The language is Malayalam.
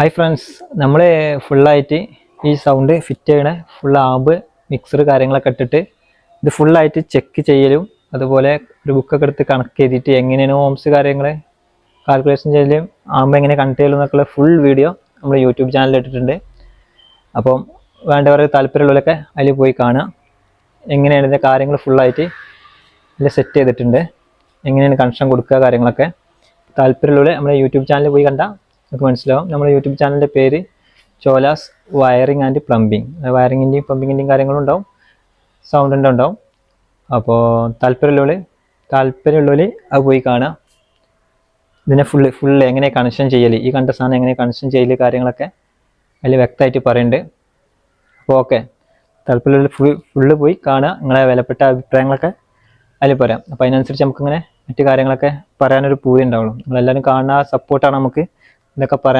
ഹായ് ഫ്രണ്ട്സ് നമ്മൾ ഫുള്ളായിട്ട് ഈ സൗണ്ട് ഫിറ്റ് ചെയ്യണ ഫുൾ ആമ്പ് മിക്സർ കാര്യങ്ങളൊക്കെ ഇട്ടിട്ട് ഇത് ഫുള്ളായിട്ട് ചെക്ക് ചെയ്യലും അതുപോലെ ഒരു ബുക്കൊക്കെ എടുത്ത് കണക്ക് ചെയ്തിട്ട് എങ്ങനെയാണ് ഹോംസ് കാര്യങ്ങൾ കാൽക്കുലേഷൻ ചെയ്യലും ആമ്പ് എങ്ങനെ കണക്ട് ചെയ്യലും എന്നൊക്കെയുള്ള ഫുൾ വീഡിയോ നമ്മൾ യൂട്യൂബ് ചാനലിൽ ഇട്ടിട്ടുണ്ട്. അപ്പം വേണ്ടവർ താല്പര്യമുള്ളവരൊക്കെ അതിൽ പോയി കാണുക. എങ്ങനെയാണ് ഇതിന്റെ കാര്യങ്ങൾ ഫുള്ളായിട്ട് ഇതിൽ സെറ്റ് ചെയ്തിട്ടുണ്ട് എങ്ങനെയാണ് കണക്ഷൻ കൊടുക്കുക കാര്യങ്ങളൊക്കെ. താല്പര്യമുള്ളവർ നമ്മുടെ യൂട്യൂബ് ചാനലിൽ പോയി കണ്ടാൽ നമുക്ക് മനസ്സിലാവും. നമ്മുടെ യൂട്യൂബ് ചാനലിന്റെ പേര് ചോലാസ് വയറിംഗ് ആൻഡ് പ്ലംബിംഗ്. വയറിങ്ങിന്റെയും പ്ലംബിങ്ങിന്റെയും കാര്യങ്ങളും ഉണ്ടാവും. സൗണ്ടിന്റെ ഉണ്ടാവും. അപ്പോൾ താല്പര്യമുള്ളവർ താല്പര്യമുള്ളവർ അത് പോയി കാണാം ഇതിനെ ഫുള്ള് ഫുള്ള് എങ്ങനെ കണക്ഷൻ ചെയ്യൽ ഈ കണ്ട സാധനം എങ്ങനെ കണക്ഷൻ ചെയ്യൽ കാര്യങ്ങളൊക്കെ അതിൽ വ്യക്തമായിട്ട് പറയുന്നുണ്ട് അപ്പോൾ ഓക്കെ താല്പര്യമുള്ള ഫുൾ ഫുള്ള് പോയി കാണുക. നിങ്ങളെ വിലപ്പെട്ട അഭിപ്രായങ്ങളൊക്കെ അതിൽ പറയാം. അപ്പോൾ അതിനനുസരിച്ച് നമുക്കിങ്ങനെ മറ്റു കാര്യങ്ങളൊക്കെ പറയാനൊരു പൂതി ഉണ്ടാവുള്ളൂ. നിങ്ങളെല്ലാവരും കാണുന്ന സപ്പോർട്ടാണ് നമുക്ക് ഇതൊക്കെ പറയാൻ